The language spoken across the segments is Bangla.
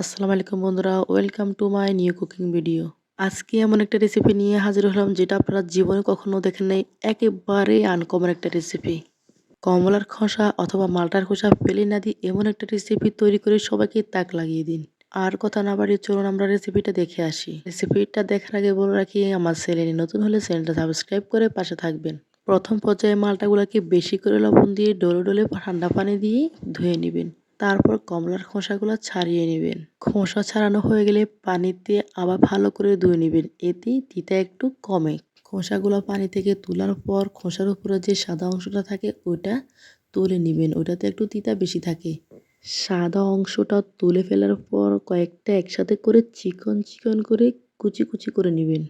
আসসালামু আলাইকুম বন্ধুরা welcome to my new cooking video আজকে এমন একটা রেসিপি নিয়ে হাজির হলাম যেটা আপনারা জীবনে কখনো দেখেন নাই, একেবারে আনকমন একটা রেসিপি কমলার খোসা অথবা মালটার খোসা ফেলে না দিয়ে এমন একটা রেসিপি তৈরি করে সবাইকে তাক লাগিয়ে দিন। আর কথা না বাড়িয়ে চলুন আমরা রেসিপিটা দেখে আসি। রেসিপিটা দেখার আগে বলে রাখি, আমার চ্যানেলে নতুন হলে চ্যানেলটা সাবস্ক্রাইব করে পাশে থাকবেন। প্রথম পর্যায়ে মালটাগুলোকে বেশি করে লবণ দিয়ে ডলে ডলে ঠান্ডা পানি দিয়ে ধুয়ে নেবেন। তারপর কমলার খোসাগুলো ছাড়িয়ে নেবেন। খোসা ছাড়ানো হয়ে গেলে পানিতে আবার ভালো করে ধুয়ে নেবেন। এতে তিতা একটু কমে। খোসাগুলো পানি থেকে তোলার পর খোসার উপরে যে সাদা অংশটা থাকে, ওইটা তুলে নেবেন। ওইটাতে একটু তিতা বেশি থাকে। সাদা অংশটা তুলে ফেলার পর কয়েকটা একসাথে করে চিকন চিকন করে কুচি কুচি করে নেবেন।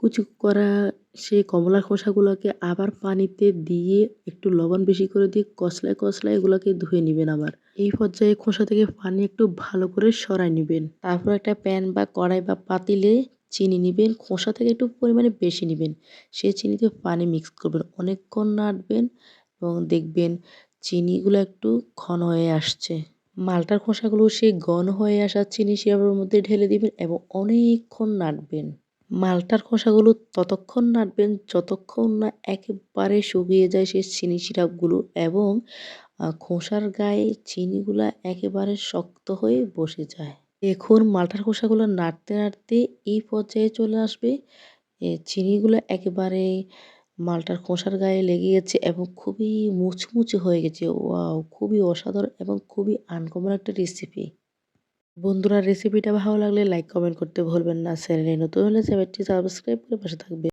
কুচি করা সেই কমলার খোসাগুলোকে আবার পানিতে দিয়ে একটু লবণ বেশি করে দিয়ে কষলায় কষলায় এগুলোকে ধুয়ে নেবেন আবার। এই পর্যায়ে খোসা থেকে পানি একটু ভালো করে সরাই নেবেন। তারপর একটা প্যান বা কড়াই বা পাতিলে চিনি নেবেন। খোসা থেকে একটু পরিমাণে বেশি নেবেন। সেই চিনিতে পানি মিক্স করবেন। অনেকক্ষণ নাড়বেন এবং দেখবেন চিনিগুলো একটু ঘন হয়ে আসছে। মালটার খোসাগুলো সেই ঘন হয়ে আসা চিনি সিরাপের মধ্যে ঢেলে দিবেন এবং অনেকক্ষণ নাড়বেন। মালটার খোসাগুলো ততক্ষণ নাড়বেন যতক্ষণ না একেবারে শুকিয়ে যায় সেই চিনি সিরাপগুলো এবং খোসার গায়ে চিনিগুলো একেবারে শক্ত হয়ে বসে যায়। এখন মালটার খোসাগুলো নাড়তে নাড়তে এই পর্যায়ে চলে আসবে। চিনিগুলো একেবারে মালটার খোসার গায়ে লেগে গেছে এবং খুবই মুচমুচে হয়ে গেছে। ওয়াও, খুবই অসাধারণ এবং খুবই আনকমন একটা রেসিপি বন্ধুরা রেসিপিটা ভালো লাগলে লাইক কমেন্ট করতে ভুলবেন না। চ্যানেলে নতুন হলে চ্যানেলটি সাবস্ক্রাইব করে পাশে থাকবে।